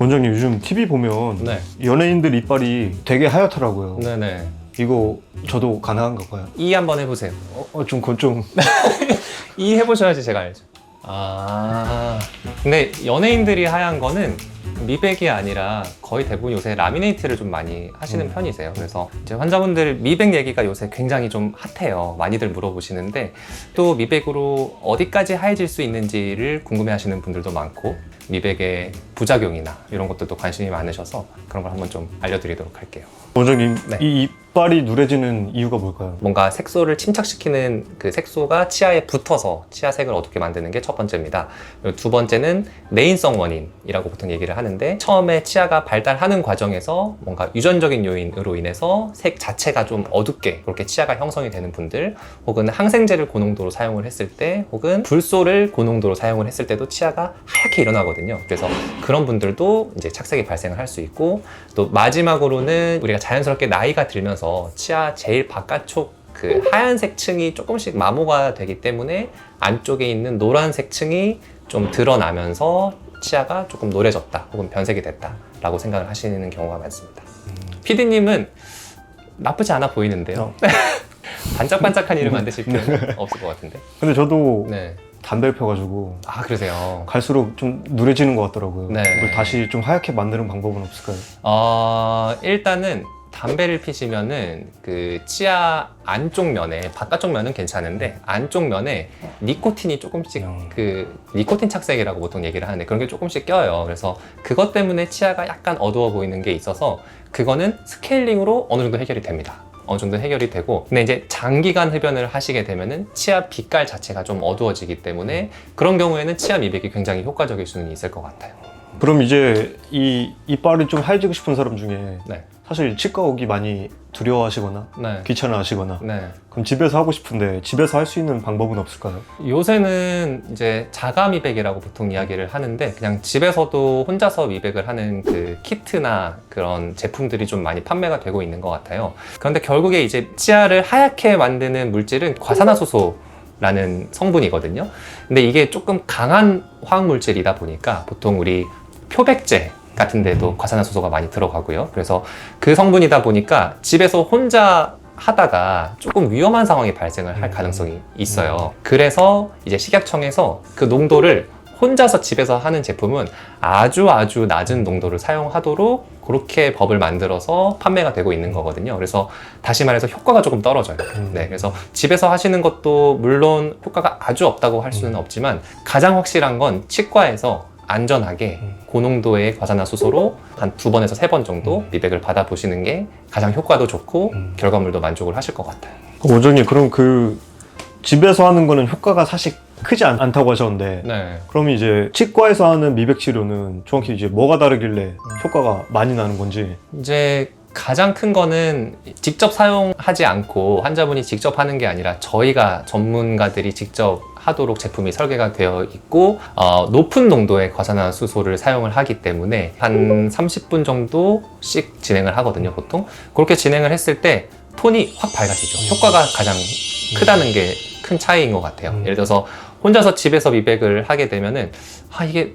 원장님 요즘 TV 보면 네. 연예인들 이빨이 되게 하얗더라고요. 네네. 이거 저도 가능한가 봐요. 이 한번 해보세요. 어, 어, 좀 그건 좀 이 해보셔야지 제가 알죠. 아. 근데 연예인들이 하얀 거는 미백이 아니라 거의 대부분 요새 라미네이트를 좀 많이 하시는 음. 편이세요. 그래서 이제 환자분들 미백 얘기가 요새 굉장히 좀 핫해요. 많이들 물어보시는데 또 미백으로 어디까지 하얘질 수 있는지를 궁금해 하시는 분들도 많고 미백의 부작용이나 이런 것들도 관심이 많으셔서 그런 걸 한번 좀 알려드리도록 할게요. 원장님 네. 이 이빨이 누래지는 이유가 뭘까요? 뭔가 색소를 침착시키는 그 색소가 치아에 붙어서 치아색을 어둡게 만드는 게 첫 번째입니다. 그리고 두 번째는 내인성 원인이라고 보통 얘기를 하는데 처음에 치아가 발달하는 과정에서 뭔가 유전적인 요인으로 인해서 색 자체가 좀 어둡게 그렇게 치아가 형성이 되는 분들 혹은 항생제를 고농도로 사용을 했을 때 혹은 불소를 고농도로 사용을 했을 때도 치아가 하얗게 일어나거든요. 그래서 그런 분들도 이제 착색이 발생을 할 수 있고 또 마지막으로는 우리가 자연스럽게 나이가 들면서 치아 제일 바깥쪽 그 하얀색 층이 조금씩 마모가 되기 때문에 안쪽에 있는 노란색 층이 좀 드러나면서 치아가 조금 노래졌다 혹은 변색이 됐다라고 생각을 하시는 경우가 많습니다. 피디님은 나쁘지 않아 보이는데요. 어. 반짝반짝한 이름 만드실 필요는 없을 것 같은데. 근데 저도 네. 담배를 펴가지고 아 그러세요. 갈수록 좀 누래지는 것 같더라고요. 네. 이걸 다시 좀 하얗게 만드는 방법은 없을까요? 어, 일단은 담배를 피시면은 그 치아 안쪽 면에 바깥쪽 면은 괜찮은데 안쪽 면에 니코틴이 조금씩 음. 그 니코틴 착색이라고 보통 얘기를 하는데 그런 게 조금씩 껴요. 그래서 그것 때문에 치아가 약간 어두워 보이는 게 있어서 그거는 스케일링으로 어느 정도 해결이 됩니다. 어느 정도 해결이 되고 근데 이제 장기간 흡연을 하시게 되면은 치아 빛깔 자체가 좀 어두워지기 때문에 그런 경우에는 치아 미백이 굉장히 효과적일 수는 있을 것 같아요. 그럼 이제 이 이빨이 좀 하얘지고 싶은 사람 중에 네, 사실 치과 오기 많이 두려워하시거나 네, 귀찮아하시거나 네. 그럼 집에서 하고 싶은데 집에서 할 수 있는 방법은 없을까요? 요새는 이제 자가 미백이라고 보통 이야기를 하는데 그냥 집에서도 혼자서 미백을 하는 그 키트나 그런 제품들이 좀 많이 판매가 되고 있는 것 같아요. 그런데 결국에 이제 치아를 하얗게 만드는 물질은 과산화수소 라는 성분이거든요. 근데 이게 조금 강한 화학 물질이다 보니까 보통 우리 표백제 같은 데도 과산화수소가 많이 들어가고요. 그래서 그 성분이다 보니까 집에서 혼자 하다가 조금 위험한 상황이 발생을 할 음. 가능성이 있어요. 그래서 이제 식약청에서 그 농도를 혼자서 집에서 하는 제품은 아주 아주 낮은 농도를 사용하도록 그렇게 법을 만들어서 판매가 되고 있는 거거든요. 그래서 다시 말해서 효과가 조금 떨어져요. 음. 네, 그래서 집에서 하시는 것도 물론 효과가 아주 없다고 할 수는 없지만 가장 확실한 건 치과에서 안전하게 음. 고농도의 과산화수소로 한 두 번에서 세 번 정도 음. 미백을 받아보시는 게 가장 효과도 좋고 음. 결과물도 만족을 하실 것 같아요. 원장님 그럼 그 집에서 하는 거는 효과가 사실 크지 않, 않다고 하셨는데 네. 그럼 이제 치과에서 하는 미백 치료는 정확히 이제 뭐가 다르길래 효과가 많이 나는 건지 이제 가장 큰 거는 직접 사용하지 않고 환자분이 직접 하는 게 아니라 저희가 전문가들이 직접 하도록 제품이 설계가 되어 있고 어, 높은 농도의 과산화수소를 사용을 하기 때문에 한 30분 정도씩 진행을 하거든요 보통. 그렇게 진행을 했을 때 톤이 확 밝아지죠. 효과가 가장 크다는 게 큰 차이인 것 같아요. 음. 예를 들어서 혼자서 집에서 미백을 하게 되면은 아 이게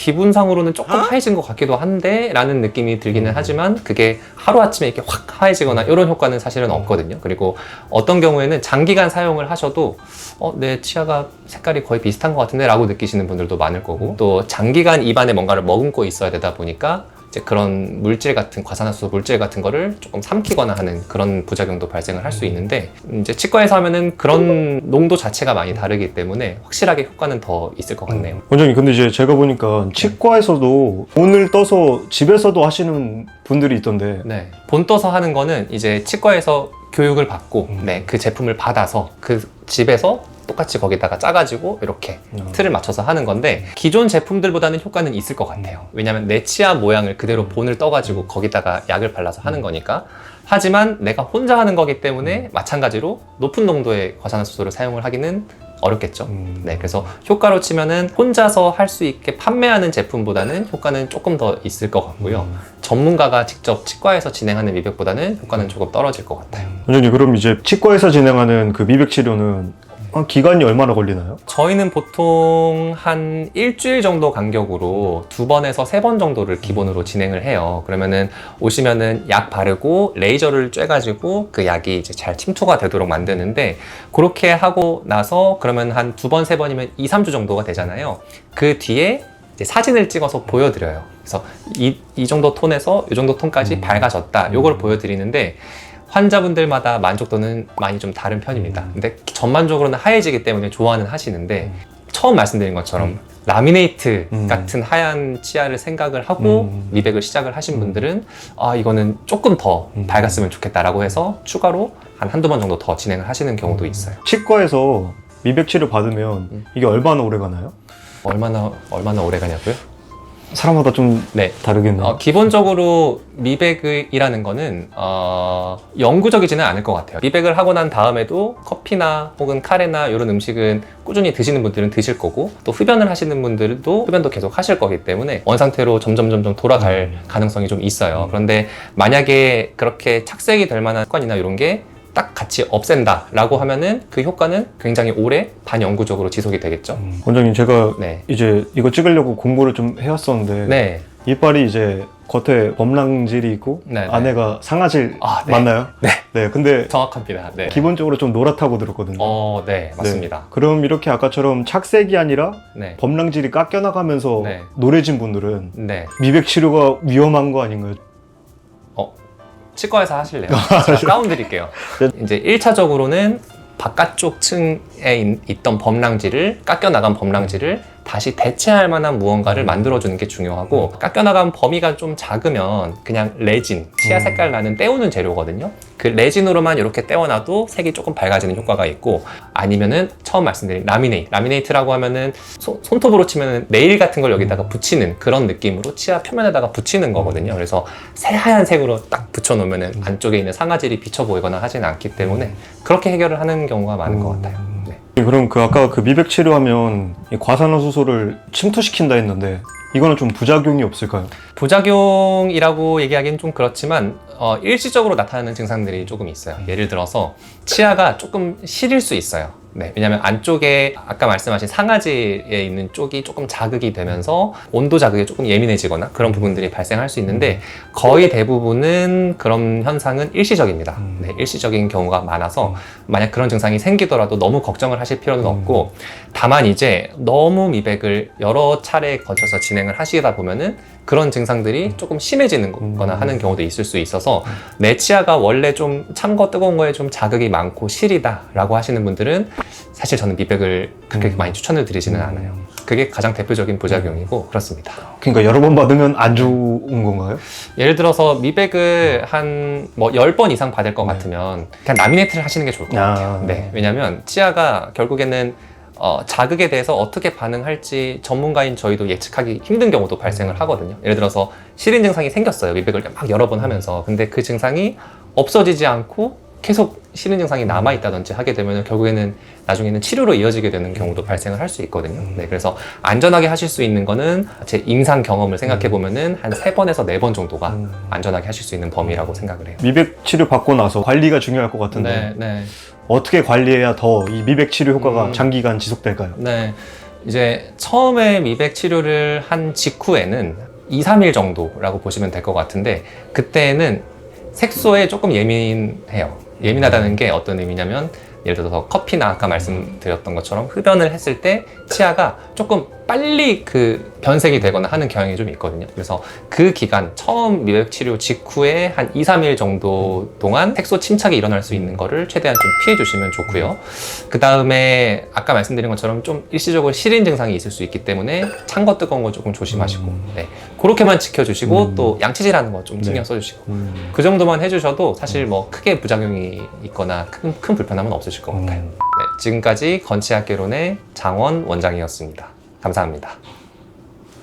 기분상으로는 조금 하얘진 것 같기도 한데 라는 느낌이 들기는 음. 하지만 그게 하루아침에 이렇게 확 하얘지거나 이런 효과는 사실은 없거든요. 그리고 어떤 경우에는 장기간 사용을 하셔도 어, 내 치아가 색깔이 거의 비슷한 것 같은데 라고 느끼시는 분들도 많을 거고 또 장기간 입안에 뭔가를 머금고 있어야 되다 보니까 이제 그런 물질 같은 과산화수소 물질 같은 거를 조금 삼키거나 하는 그런 부작용도 발생을 할 수 있는데 이제 치과에서 하면은 그런 농도 자체가 많이 다르기 때문에 확실하게 효과는 더 있을 것 같네요. 원장님 근데 이제 제가 보니까 치과에서도 돈을 떠서 집에서도 하시는 분들이 있던데 네. 본 떠서 하는 거는 이제 치과에서 교육을 받고 음. 네, 그 제품을 받아서 그 집에서 똑같이 거기다가 짜가지고 이렇게 음. 틀을 맞춰서 하는 건데 기존 제품들보다는 효과는 있을 것 같아요. 왜냐하면 내 치아 모양을 그대로 본을 떠가지고 거기다가 약을 발라서 하는 거니까. 하지만 내가 혼자 하는 거기 때문에 마찬가지로 높은 농도의 과산화수소를 사용을 하기는 어렵겠죠. 음. 네, 그래서 효과로 치면은 혼자서 할 수 있게 판매하는 제품보다는 효과는 조금 더 있을 것 같고요. 음. 전문가가 직접 치과에서 진행하는 미백보다는 효과는 조금 떨어질 것 같아요. 원장님 그럼 이제 치과에서 진행하는 그 미백 치료는 아, 기간이 얼마나 걸리나요? 저희는 보통 한 일주일 정도 간격으로 두 번에서 세 번 정도를 기본으로 진행을 해요. 그러면은 오시면은 약 바르고 레이저를 쬐가지고 그 약이 이제 잘 침투가 되도록 만드는데 그렇게 하고 나서 그러면 한 두 번, 세 번이면 2, 3주 정도가 되잖아요. 그 뒤에 이제 사진을 찍어서 보여드려요. 그래서 이, 이 정도 톤에서 이 정도 톤까지 음. 밝아졌다. 요걸 보여드리는데 환자분들마다 만족도는 많이 좀 다른 편입니다. 음. 근데 전반적으로는 하얘지기 때문에 좋아는 하시는데 처음 말씀드린 것처럼 음. 라미네이트 음. 같은 하얀 치아를 생각을 하고 음. 미백을 시작을 하신 음. 분들은 아 이거는 조금 더 음. 밝았으면 좋겠다라고 해서 추가로 한 한두 번 정도 더 진행을 하시는 경우도 있어요. 치과에서 미백 치료 받으면 음. 이게 얼마나 오래 가나요? 얼마나 얼마나 오래 가냐고요? 사람마다 좀 네. 다르겠네요. 어, 기본적으로 미백이라는 거는 어, 영구적이지는 않을 것 같아요. 미백을 하고 난 다음에도 커피나 혹은 카레나 이런 음식은 꾸준히 드시는 분들은 드실 거고 또 흡연을 하시는 분들도 흡연도 계속 하실 거기 때문에 원 상태로 점점 점점 돌아갈 음. 가능성이 좀 있어요. 음. 그런데 만약에 그렇게 착색이 될 만한 습관이나 이런 게 딱 같이 없앤다라고 하면은 그 효과는 굉장히 오래 반영구적으로 지속이 되겠죠. 음. 원장님 제가 네. 이제 이거 찍으려고 공부를 좀 해왔었는데 네. 이빨이 이제 겉에 범랑질이 있고 네, 네. 안에가 상아질 아, 네. 맞나요? 네. 네. 근데 정확합니다. 네. 기본적으로 좀 노랗다고 들었거든요. 어, 네, 네. 맞습니다. 그럼 이렇게 아까처럼 착색이 아니라 네. 범랑질이 깎여 나가면서 네. 노래진 분들은 네. 미백 치료가 위험한 거 아닌가요? 치과에서 하실래요? 제가 다운 드릴게요. 네. 이제 1차적으로는 바깥쪽 층에 있- 있던 범랑지를 깎여나간 범랑지를 다시 대체할 만한 무언가를 만들어주는 게 중요하고 깎여나간 범위가 좀 작으면 그냥 레진, 치아 음. 색깔 나는 때우는 재료거든요. 그 레진으로만 이렇게 떼어놔도 색이 조금 밝아지는 효과가 있고 아니면은 처음 말씀드린 라미네이트. 라미네이트라고 하면은 손- 손톱으로 치면 네일 같은 걸 여기다가 붙이는 그런 느낌으로 치아 표면에다가 붙이는 거거든요. 그래서 새하얀 색으로 딱 붙여놓으면은 안쪽에 있는 상아질이 비쳐 보이거나 하진 않기 때문에 그렇게 해결을 하는 경우가 많은 것 같아요. 네. 그럼 그 아까 그 미백 치료하면 이 과산화수소를 침투시킨다 했는데 이거는 좀 부작용이 없을까요? 부작용이라고 얘기하기는 좀 그렇지만 어, 일시적으로 나타나는 증상들이 조금 있어요. 예를 들어서 치아가 조금 시릴 수 있어요. 네, 왜냐하면 안쪽에 아까 말씀하신 상아지에 있는 쪽이 조금 자극이 되면서 온도 자극에 조금 예민해지거나 그런 부분들이 발생할 수 있는데 거의 대부분은 그런 현상은 일시적입니다. 음. 네, 일시적인 경우가 많아서 음. 만약 그런 증상이 생기더라도 너무 걱정을 하실 필요는 음. 없고 다만 이제 너무 미백을 여러 차례 거쳐서 진행을 하시다 보면은 그런 증상들이 조금 심해지는 거나 음. 하는 경우도 있을 수 있어서 내 치아가 원래 좀 찬거 뜨거운 거에 좀 자극이 많고 시리다라고 하시는 분들은 사실 저는 미백을 그렇게 음. 많이 추천을 드리지는 않아요. 그게 가장 대표적인 부작용이고 그렇습니다. 그러니까 여러 번 받으면 안 좋은 건가요? 예를 들어서 미백을 한뭐 10번 이상 받을 것 네. 같으면 그냥 라미네이트를 하시는 게 좋을 것 같아요. 아. 네. 왜냐면 치아가 결국에는 어, 자극에 대해서 어떻게 반응할지 전문가인 저희도 예측하기 힘든 경우도 발생을 하거든요. 예를 들어서 시린 증상이 생겼어요. 미백을 막 여러 번 하면서. 근데 그 증상이 없어지지 않고 계속 시린 증상이 남아 있다든지 하게 되면 결국에는 나중에는 치료로 이어지게 되는 경우도 발생을 할 수 있거든요. 네, 그래서 안전하게 하실 수 있는 거는 제 임상 경험을 생각해 보면은 한 세 번에서 네 번 정도가 음. 안전하게 하실 수 있는 범위라고 생각을 해요. 미백 치료 받고 나서 관리가 중요할 것 같은데 네, 네. 어떻게 관리해야 더 이 미백 치료 효과가 음. 장기간 지속될까요? 네. 이제 처음에 미백 치료를 한 직후에는 2, 3일 정도라고 보시면 될 것 같은데 그때는 색소에 조금 예민해요. 예민하다는 게 어떤 의미냐면 예를 들어서 커피나 아까 말씀드렸던 것처럼 흡연을 했을 때 치아가 조금 빨리 그 변색이 되거나 하는 경향이 좀 있거든요. 그래서 그 기간 처음 미백 치료 직후에 한 2, 3일 정도 동안 색소 침착이 일어날 수 있는 거를 최대한 좀 피해 주시면 좋고요. 그 다음에 아까 말씀드린 것처럼 좀 일시적으로 시린 증상이 있을 수 있기 때문에 찬 거 뜨거운 거 조금 조심하시고 음. 네. 그렇게만 지켜주시고 음. 또 양치질하는 거좀 네. 신경 써주시고 음. 그 정도만 해주셔도 사실 뭐 크게 부작용이 있거나 큰, 큰 불편함은 없으실 것 같아요. 음. 네, 지금까지 건치학개론의 장원 원장이었습니다. 감사합니다.